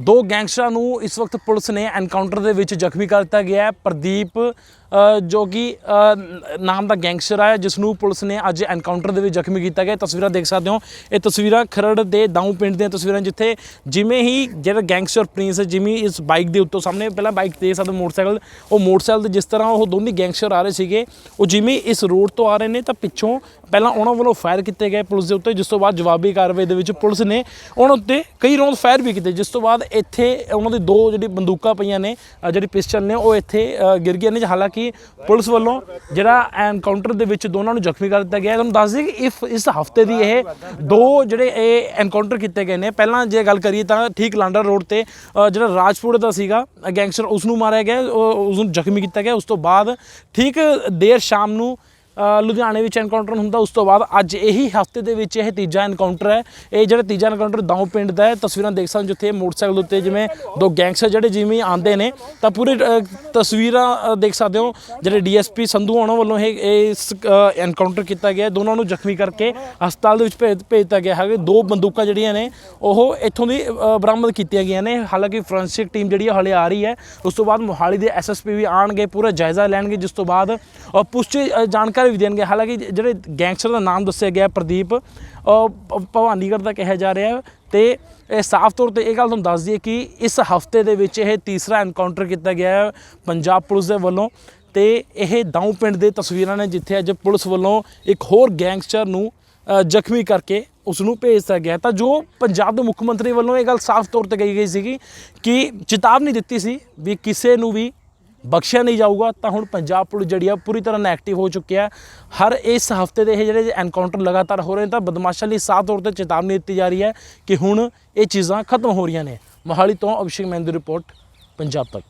ਦੋ ਗੈਂਗਸਟਰਾਂ ਨੂੰ ਇਸ ਵਕਤ ਪੁਲਿਸ ਨੇ ਐਨਕਾਊਂਟਰ ਦੇ ਵਿੱਚ ਜ਼ਖਮੀ ਕਰ ਦਿੱਤਾ ਗਿਆ ਹੈ। ਪ੍ਰਦੀਪ ਜੋ ਕਿ ਨਾਮ ਦਾ ਗੈਂਗਸਟਰ ਹੈ ਜਿਸ ਨੂੰ ਪੁਲਿਸ ਨੇ ਅੱਜ ਐਨਕਾਊਂਟਰ ਦੇ ਵਿੱਚ ਜ਼ਖਮੀ ਕੀਤਾ ਗਿਆ। ਤਸਵੀਰਾਂ ਦੇਖ ਸਕਦੇ ਹੋ। ਇਹ ਤਸਵੀਰਾਂ ਖਰੜ ਦੇ ਦਾਊ ਪਿੰਡ ਦੀਆਂ ਤਸਵੀਰਾਂ ਜਿੱਥੇ ਜਿਵੇਂ ਹੀ ਜਿਹੜਾ ਗੈਂਗਸਟਰ ਪ੍ਰਿੰਸ ਜਿਵੇਂ ਇਸ ਬਾਈਕ ਦੇ ਉੱਤੋਂ ਸਾਹਮਣੇ ਪਹਿਲਾਂ ਬਾਈਕ ਤੇ ਸਾਡੇ ਮੋਟਰਸਾਈਕਲ, ਉਹ ਮੋਟਰਸਾਈਕਲ ਦੇ ਜਿਸ ਤਰ੍ਹਾਂ ਉਹ ਦੋਨੇ ਗੈਂਗਸਟਰ ਆ ਰਹੇ ਸੀਗੇ, ਉਹ ਜਿਵੇਂ ਇਸ ਰੋਡ ਤੋਂ ਆ ਰਹੇ ਨੇ, ਤਾਂ ਪਿੱਛੋਂ ਪਹਿਲਾਂ ਉਹਨਾਂ ਵੱਲੋਂ ਫਾਇਰ ਕੀਤੇ ਗਏ ਪੁਲਿਸ ਦੇ ਉੱਤੇ, ਜਿਸ ਤੋਂ ਬਾਅਦ ਜਵਾਬੀ ਕਾਰਵਾਈ ਦੇ ਵਿੱਚ ਪੁਲਿਸ ਨੇ ਉਹਨਾਂ ਉੱਤੇ ਕਈ ਰੌਂਦ ਫਾਇਰ ਵੀ ਕੀਤੇ, ਜਿਸ ਤੋਂ ਬਾਅਦ ਇੱਥੇ ਉਹਨਾਂ ਦੀ ਦੋ ਜਿਹੜੀ ਬੰਦੂਕਾਂ ਪਈਆਂ ਨੇ ਅ, ਜਿਹੜੀ ਪਿਸਟਲ ਨੇ ਉਹ ਇੱਥੇ ਗਿਰ ਗਈਆਂ ਨੇ। ਹਾਲਾਂਕਿ ਪੁਲਿਸ ਵੱਲੋਂ ਜਿਹੜਾ ਐਨਕਾਊਂਟਰ ਦੇ ਵਿੱਚ ਦੋਨਾਂ ਨੂੰ ਜ਼ਖਮੀ ਕਰ ਦਿੱਤਾ ਗਿਆ ਤੁਹਾਨੂੰ ਦੱਸ ਦਈਏ ਕਿ ਇਫ ਇਸ ਹਫ਼ਤੇ ਦੀ ਇਹ ਦੋ ਜਿਹੜੇ ਇਹ ਐਨਕਾਊਂਟਰ ਕੀਤੇ ਗਏ ਨੇ ਪਹਿਲਾਂ ਜੇ ਗੱਲ ਕਰੀਏ ਤਾਂ ਠੀਕ ਲਾਂਡਾ ਰੋਡ ਤੇ ਜਿਹੜਾ ਰਾਜਪੁਰ ਦਾ ਸੀਗਾ ਗੈਂਗਸਟਰ ਉਸ ਨੂੰ ਮਾਰਿਆ ਗਿਆ ਉਹ- ਉਸ ਨੂੰ ਜ਼ਖਮੀ ਕੀਤਾ ਗਿਆ। ਉਸ ਤੋਂ ਬਾਅਦ ਠੀਕ ਦੇਰ ਸ਼ਾਮ ਨੂੰ ਲੁਧਿਆਣੇ ਵਿੱਚ ਐਨਕਾਊਂਟਰ ਹੁੰਦਾ ਉਸ ਤੋਂ ਬਾਅਦ ਅੱਜ ਇਹੀ ਹਫ਼ਤੇ ਦੇ ਵਿੱਚ ਇਹ ਤੀਜਾ ਐਨਕਾਊਂਟਰ ਹੈ। ਇਹ ਜਿਹੜਾ ਤੀਜਾ ਐਨਕਾਊਂਟਰ ਦਾਉ ਪਿੰਡ ਦਾ ਹੈ ਤਸਵੀਰਾਂ ਦੇਖ ਸਕਦੇ ਹੋ ਜਿੱਥੇ ਮੋਟਰਸਾਈਕਲ ਉੱਤੇ ਜਿਵੇਂ ਦੋ ਗੈਂਗਸਟਰ ਜਿਹੜੇ ਜਿਵੇਂ ਆਂਦੇ ਨੇ ਤਾਂ ਪੂਰੇ ਤਸਵੀਰਾਂ ਦੇਖ ਸਕਦੇ ਹੋ। ਜਿਹੜੇ ਡੀਐਸਪੀ ਸੰਧੂ ਉਹਨਾਂ ਵੱਲੋਂ ਇਹ ਇਸ ਐਨਕਾਊਂਟਰ ਕੀਤਾ ਗਿਆ। ਦੋਨਾਂ ਨੂੰ ਜ਼ਖਮੀ ਕਰਕੇ ਹਸਪਤਾਲ ਦੇ ਵਿੱਚ ਭੇਜ ਭੇਜ ਗਿਆ ਹੈ ਦੋ ਬੰਦੂਕਾਂ ਜਿਹੜੀਆਂ ਨੇ ਉਹ ਇੱਥੋਂ ਦੀ ਬਰਾਮਦ ਕੀਤੀਆਂ ਗਈਆਂ ਨੇ। ਹਾਲਾਂਕਿ ਫੋਰੈਂਸਿਕ ਟੀਮ ਜਿਹੜੀ ਹੈ ਹਾਲੇ ਆ ਰਹੀ ਹੈ। ਉਸ ਤੋਂ ਬਾਅਦ ਮੋਹਾਲੀ ਦੇ ਐਸਐਸਪੀ ਵੀ ਆਣਗੇ ਪੂਰਾ ਜਾਇਜ਼ਾ ਲੈਣਗੇ ਜਿਸ ਤੋਂ ਬਾਅਦ ਅ, ਪੁਸ਼ਟੀ ਅ, ਜਾਣਕਾਰੀ ਵੀ ਦੇਣਗੇ। ਹਾਲਾਂਕਿ ਜਿਹੜੇ ਗੈਂਗਸਟਰ ਦਾ ਨਾਮ ਦੱਸਿਆ ਗਿਆ ਪ੍ਰਦੀਪ ਭਵਾਨੀਗੜ੍ਹ ਦਾ ਕਿਹਾ ਜਾ ਰਿਹਾ ਹੈ ਤੇ ਇਹ ਸਾਫ਼ ਤੌਰ ਤੇ ਇਹ ਗੱਲ ਤੁਹਾਨੂੰ ਦੱਸ ਦਈਏ ਕਿ ਇਸ ਹਫ਼ਤੇ ਦੇ ਵਿੱਚ ਇਹ ਤੀਸਰਾ ਐਨਕਾਊਂਟਰ ਕੀਤਾ ਗਿਆ ਹੈ ਪੰਜਾਬ ਪੁਲਿਸ ਦੇ ਵੱਲੋਂ ਤੇ ਇਹ ਦਾਊ ਪਿੰਡ ਦੇ ਤਸਵੀਰਾਂ ਨੇ ਜਿੱਥੇ ਅੱਜ ਪੁਲਿਸ ਵੱਲੋਂ ਇੱਕ ਹੋਰ ਗੈਂਗਸਟਰ ਨੂੰ ਜ਼ਖਮੀ ਕਰਕੇ ਉਸ ਨੂੰ ਭੇਜ ਦਿੱਤਾ ਗਿਆ ਤਾਂ ਜੋ ਪੰਜਾਬ ਦੇ ਮੁੱਖ ਮੰਤਰੀ ਵੱਲੋਂ ਇਹ ਗੱਲ ਸਾਫ਼ ਤੌਰ ਤੇ ਕਹੀ ਗਈ ਸੀਗੀ ਕਿ ਚੇਤਾਵਨੀ ਦਿੱਤੀ ਸੀ ਵੀ ਕਿਸੇ ਨੂੰ ਵੀ ਬਖਸ਼ਿਆ ਨਹੀਂ ਜਾਊਗਾ, ਤਾਂ ਹੁਣ ਪੰਜਾਬ ਪੁਲਿਸ ਜਿਹੜੀ ਆ ਪੂਰੀ ਤਰ੍ਹਾਂ ਐਕਟਿਵ ਹੋ ਚੁੱਕਿਆ ਹਰ ਇਸ ਹਫ਼ਤੇ ਦੇ ਇਹ ਜਿਹੜੇ ਐਨਕਾਊਂਟਰ ਲਗਾਤਾਰ ਹੋ ਰਹੇ ਨੇ, ਤਾਂ ਬਦਮਾਸ਼ਾਂ ਲਈ ਸਾਫ਼ ਤੌਰ ਤੇ ਚੇਤਾਵਨੀ ਦਿੱਤੀ ਜਾ ਰਹੀ ਹੈ ਕਿ ਹੁਣ ਇਹ ਚੀਜ਼ਾਂ ਖਤਮ ਹੋ ਰਹੀਆਂ ਨੇ। ਮੋਹਾਲੀ ਤੋਂ ਅਭਿਸ਼ੇਕ ਮਹਿੰਦਰ ਰਿਪੋਰਟ, ਪੰਜਾਬ ਤੱਕ।